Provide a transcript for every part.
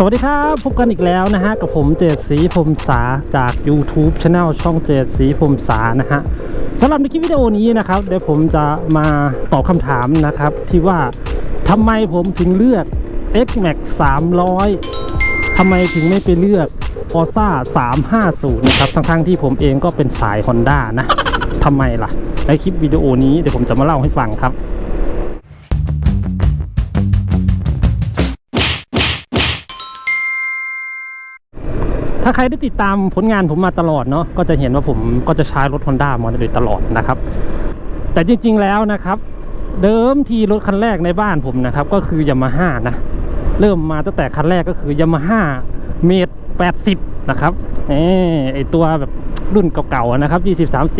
สวัสดีครับ พบกันอีกแล้วนะฮะ กับผมเจดสีพรมสาจาก YouTube Channel ช่องเจดสีพรมสานะฮะสำหรับในคลิปวิดีโอนี้นะครับ เดี๋ยวผมจะมาตอบคำถามนะครับ ที่ว่าทำไมผมถึงเลือก X Max 300ทำไมถึงไม่ไปเลือก o r z a 350 นะครับทั้งๆที่ผมเองก็เป็นสาย Honda นะทำไมล่ะ ในคลิปวิดีโอนี้เดี๋ยวผมจะมาเล่าให้ฟังครับ ถ้าใครได้ติดตามผลงานผมมาตลอดเนาะก็จะเห็นว่าผมก็จะใช้รถ Honda มาโดยตลอดนะครับ แต่จริง ๆแล้วนะครับ เดิมทีรถคันแรกในบ้านผมนะครับ ก็คือยามาฮ่านะ เริ่มมาตั้งแต่คันแรกก็คือยามาฮ่าเมตร80นะครับไอตัวแบบรุ่นเก่าๆนะครับ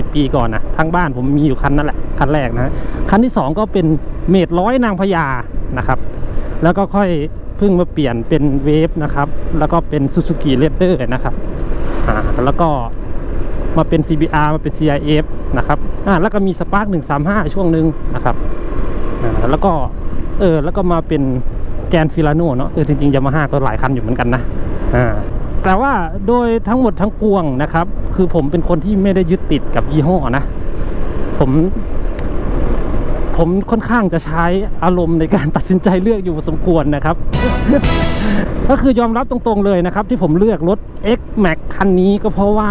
20-30 ปีก่อนนะทั้งบ้านผมมีอยู่คันนั่นแหละ คันแรกนะ คันที่ 2 ก็เป็นเมตรร้อยนางพญานะครับ แล้วก็ค่อยเพิ่งมาเปลี่ยนเป็นเวฟนะครับ แล้วก็เป็น Suzuki r a d e r นะครับอ่าแล้วก็มาเป็น CBR มาเป็น CIF นะครับอ่าแล้วก็มี Spark 135ช่วงหนึ่งนะครับอ่าแล้วก็เออแล้วก็มาเป็นแกนฟิลาโนเนาะเออจริงๆยามาฮ่าก็หลายคันอยู่เหมือนกันนะอ่าแต่ว่าโดยทั้งหมดทั้งปวงนะครับ คือผมเป็นคนที่ไม่ได้ยึดติดกับยี่ห้อนะ ผม ผมค่อนข้างจะใช้อารมณ์ในการตัดสินใจเลือกอยู่สมควรนะครับ ก็คือยอมรับตรงๆเลยนะครับ ที่ผมเลือกรถ X Max คันนี้ก็เพราะว่า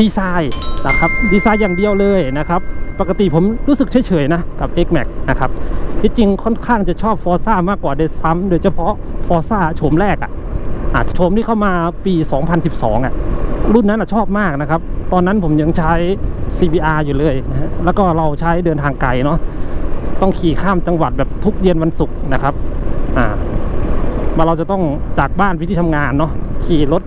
ดีไซน์นะครับดีไซน์อย่างเดียวเลยนะครับ ปกติผมรู้สึกเฉยๆนะกับ X Max นะครับที่จริงค่อนข้างจะชอบ Forza มากกว่าเดซ้ำโดยเฉพาะ Forza โฉมแรกอะ่ะโฉมที่เข้ามาปี 2012อะรุ่นนั้นอะชอบมากนะครับ ตอนนั้นผมยังใช้ CBR อยู่เลยนะแล้วก็เราใช้เดินทางไกลเนาะต้องขี่ข้ามจังหวัดแบบทุกเย็นวันศุกร์นะครับอ่ามาเราจะต้องจากบ้านไปที่ทำงานเนาะขี่รถ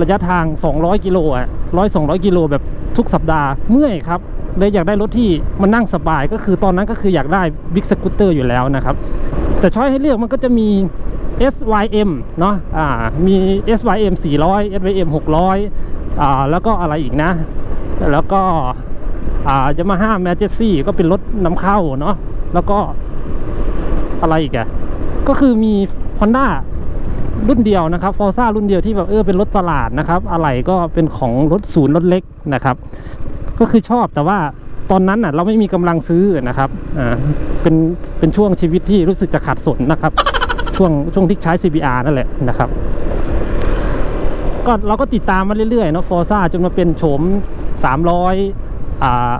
ระยะทาง 200 กิโลอะร้อยสองกิโลแบบทุกสัปดาห์เมื่อยครับเลยอยากได้รถที่มันนั่งสบายก็คือตอนนั้นก็คืออยากได้บิ๊กสกูตเตอร์อยู่แล้วนะครับ แต่ช้อยให้เลือกมันก็จะมี SYM เนาะอ่ามี SYM 400 SYM 600อ่าแล้วก็อะไรอีกนะ แล้วก็อ่าจะมาห้าแมจซี่ก็เป็นรถนำเข้าเนาะแล้วก็อะไรอีกอะก็คือมี Honda รุ่นเดียวนะครับฟอร์ซ่ารุ่นเดียวที่แบบเออเป็นรถตลาดนะครับ อะไรก็เป็นของรถศูนย์รถเล็กนะครับ ก็คือชอบแต่ว่าตอนนั้นน่ะเราไม่มีกำลังซื้อนะครับอ่าเป็นเป็นช่วงชีวิตที่รู้สึกจะขาดสนนะครับ ช่วงช่วงที่ใช้ CBR นั่นแหละนะครับ ก็เราก็ติดตามมาเรื่อยๆเนาะฟอร์ซ่าจนมาเป็นโฉม 300อ่า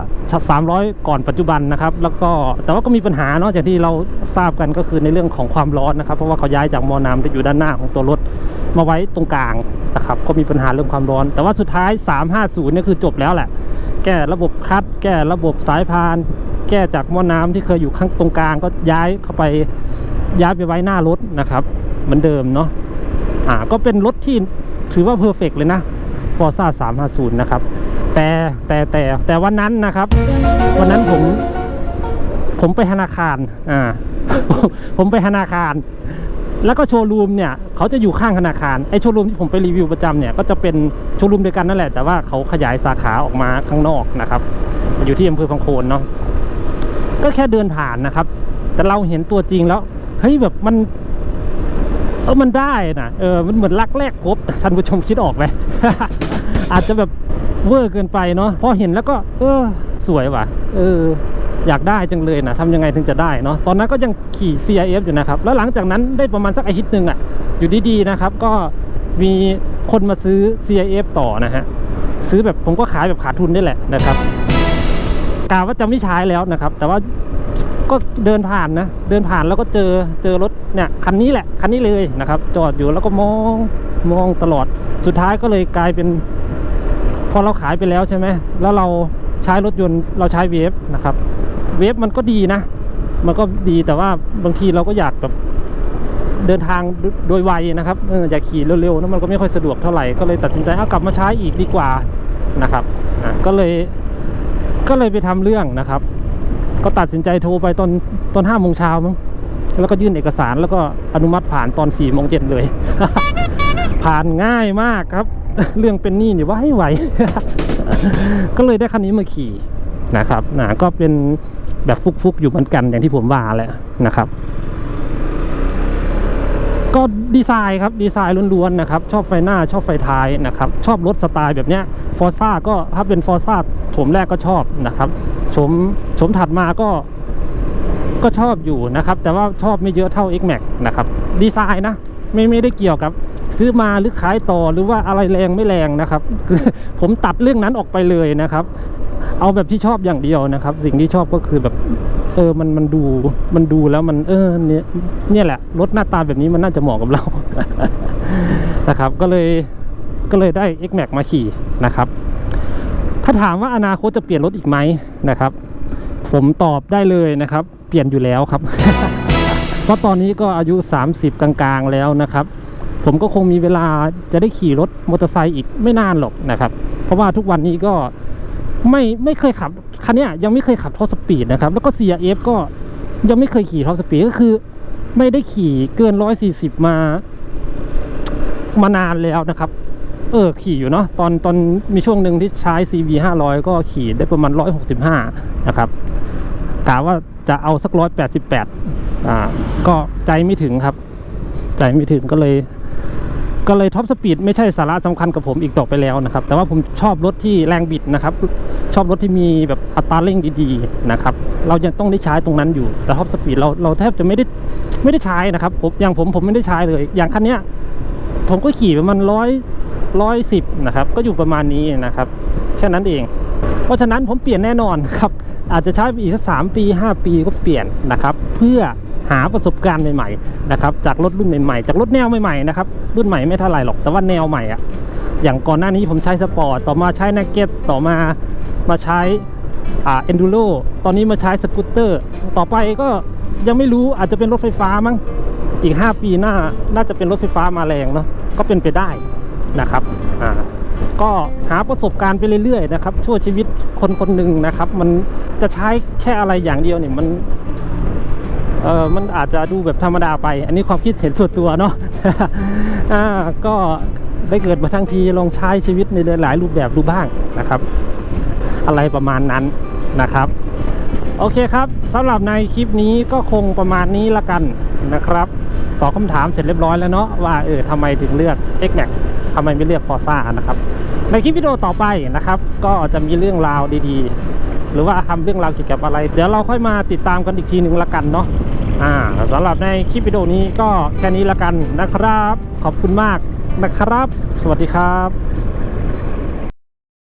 สามร้อยก่อนปัจจุบันนะครับ แล้วก็แต่ว่าก็มีปัญหาเนาะจากที่เราทราบกันก็คือในเรื่องของความร้อนนะครับ เพราะว่าเขาย้ายจากมอน้ำไปอยู่ด้านหน้าของตัวรถมาไว้ตรงกลางนะครับก็มีปัญหาเรื่องความร้อน แต่ว่าสุดท้าย 350เนี่ยคือจบแล้วแหละ แก้ระบบคัด แก้ระบบสายพาน แก้จากมอน้ำที่เคยอยู่ข้างตรงกลางก็ย้ายเข้าไปย้ายไปไว้หน้ารถนะครับ เหมือนเดิมเนาะอ่าก็เป็นรถที่ถือว่าเพอร์เฟกเลยนะ f o r z a 350 นะครับ แต่แต่แต่แต่วันนั้นนะครับ วันนั้นผม ผมไปธนาคารอ่าผมไปธนาคาร แล้วก็โชว์รูมเนี่ยเขาจะอยู่ข้างธนาคารไอโชว์รูมที่ผมไปรีวิวประจำเนี่ยก็จะเป็นโชว์รูมเดียวกันนั่นแหละแต่ว่าเขาขยายสาขาออกมาข้างนอกนะครับ อยู่ที่อำเภอพังโคนเนาะก็แค่เดินผ่านนะครับ แต่เราเห็นตัวจริงแล้วเฮ้ยแบบมันเออมันได้นะเออมันเหมือนรักแรกพบแต่ท่านผู้ชมคิดออกไหมอาจจะแบบ เวอร์เกินไปเนาะพอเห็นแล้วก็ เออ สวยว่ะ เออ อยากได้จังเลยนะทำยังไงถึงจะได้เนาะตอนนั้นก็ยังขี่ CIF อยู่นะครับ แล้วหลังจากนั้นได้ประมาณสักอาทิตย์หนึ่งอะอยู่ดีๆนะครับ ก็มีคนมาซื้อ CIF ต่อนะฮะซื้อแบบผมก็ขายแบบขาดทุนได้แหละนะครับกะว่าจะไม่ใช้แล้วนะครับ แต่ว่าก็เดินผ่านนะ เดินผ่านแล้วก็เจอเจอรถเนี่ยคันนี้แหละคันนี้เลยนะครับ จอดอยู่แล้วก็มองมองตลอดสุดท้ายก็เลยกลายเป็น อเราขายไปแล้วใช่ไหมแล้วเราใช้รถยนต์เราใช้เวฟนะครับ เวฟมันก็ดีนะ มันก็ดีแต่ว่าบางทีเราก็อยากแบบเดินทางโดยไวนะครับอยากขี่เร็วๆนะมันก็ไม่ค่อยสะดวกเท่าไหร่ก็เลยตัดสินใจเอากลับมาใช้อีกดีกว่านะครับก็เลยก็เลยไปทำเรื่องนะครับ ก็ตัดสินใจโทรไปตอนตอนห้าโมงเช้ามั้งแล้วก็ยื่นเอกสารแล้วก็อนุมัติผ่านตอนสี่โมงเย็นเลย ผ่านง่ายมากครับ เรื่องเป็นหนี้เนี่ยว่าให้ไหว ก็เลยได้คันนี้มาขี่นะครับนะก็เป็นแบบฟุกๆอยู่เหมือนกันอย่างที่ผมว่าแหละนะครับ ก็ดีไซน์ครับดีไซน์ล้วนๆนะครับ ชอบไฟหน้าชอบไฟท้ายนะครับ ชอบรถสไตล์แบบเนี้ยฟอร์ซ่าก็ถ้าเป็นฟอร์ซ่าโฉมแรกก็ชอบนะครับโฉมโฉมถัดมาก็ก็ชอบอยู่นะครับ แต่ว่าชอบไม่เยอะเท่า X Max นะครับ ดีไซน์นะ ไม่ไม่ได้เกี่ยวกับ ซื้อมาหรือขายต่อหรือว่าอะไรแรงไม่แรงนะครับ คือผมตัดเรื่องนั้นออกไปเลยนะครับ เอาแบบที่ชอบอย่างเดียวนะครับ สิ่งที่ชอบก็คือแบบเออมันมันดูมันดูแล้วมันเออเนี่ยเนี่ยแหละรถหน้าตาแบบนี้มันน่าจะเหมาะกับเรา นะครับ ก็เลยก็เลยได้ X Max มาขี่นะครับ ถ้าถามว่าอนาคตจะเปลี่ยนรถอีกไหมนะครับ ผมตอบได้เลยนะครับ เปลี่ยนอยู่แล้วครับ เพราะตอนนี้ก็อายุ 30 กลางๆแล้วนะครับ ผมก็คงมีเวลาจะได้ขี่รถมอเตอร์ไซค์อีกไม่นานหรอกนะครับ เพราะว่าทุกวันนี้ก็ไม่ไม่เคยขับคันนี้ยยังไม่เคยขับท็อปสปีดนะครับ แล้วก็ CRF ก็ยังไม่เคยขี่ท็อปสปีดก็คือ ไม่ได้ขี่เกิน 140 มามานานแล้วนะครับ เออขี่อยู่เนาะตอนตอนมีช่วงหนึ่งที่ใช้ CB 500 ก็ขี่ได้ประมาณ 165 นะครับกะว่าจะเอาสัก 188 อ่า ก็ใจไม่ถึงครับ ใจไม่ถึงก็เลย ก็เลยท็อปสปีดไม่ใช่สาระสำคัญกับผมอีกต่อไปแล้วนะครับ แต่ว่าผมชอบรถที่แรงบิดนะครับ ชอบรถที่มีแบบอัตราเร่งดีๆนะครับ เรายังต้องได้ใช้ตรงนั้นอยู่ แต่ท็อปสปีดเราเราแทบจะไม่ได้ไม่ได้ใช้นะครับผมอย่างผมผมไม่ได้ใช้เลย อย่างคันเนี้ยผมก็ขี่ประมาณร้อยร้อยสิบนะครับ ก็อยู่ประมาณนี้นะครับแค่นั้นเอง เพราะฉะนั้นผมเปลี่ยนแน่นอนครับ อาจจะใช้อีกสักสามปีห้าปีก็เปลี่ยนนะครับ เพื่อ หาประสบการณ์ใหม่ๆนะครับจากรถรุ่นใหม่ๆจากรถแนวใหม่ๆนะครับรุ่นใหม่ไม่เท่าไหร่หรอกแต่ว่าแนวใหม่อะอย่างก่อนหน้านี้ผมใช้สปอร์ตต่อมาใช้นักเก็ตต่อมามาใช้อ่าเอนดูโรตอนนี้มาใช้สกูตเตอร์ ต่อไปก็ยังไม่รู้อาจจะเป็นรถไฟฟ้ามั้งอีก 5 ปีหน้าน่าจะเป็นรถไฟฟ้ามาแรงเนาะก็เป็นไปได้นะครับอ่าก็หาประสบการณ์ไปเรื่อยๆนะครับชั่วชีวิตคนคนหนึ่งนะครับ มันจะใช้แค่อะไรอย่างเดียวเนี่ยมัน เออมันอาจจะดูแบบธรรมดาไป อันนี้ความคิดเห็นส่วนตัวเนาะอ่าก็ได้เกิดมาทั้งทีลองใช้ชีวิตในหลายรูปแบบดูบ้างนะครับ อะไรประมาณนั้นนะครับ โอเคครับสำหรับในคลิปนี้ก็คงประมาณนี้ละกันนะครับตอบคำถามเสร็จเรียบร้อยแล้วเนาะว่าเออทำไมถึงเลือก X Max ทำไมไม่เลือก Forza นะครับในคลิปวิดีโอต่อไปนะครับ ก็จะมีเรื่องราวดีๆ หรือว่าทำเรื่องราวเกี่ยวกับอะไร เดี๋ยวเราค่อยมาติดตามกันอีกทีหนึ่งละกันเนาะ อ่าสำหรับในคลิปวิดีโอนี้ก็แค่นี้ละกันนะครับ ขอบคุณมากนะครับ สวัสดีครับ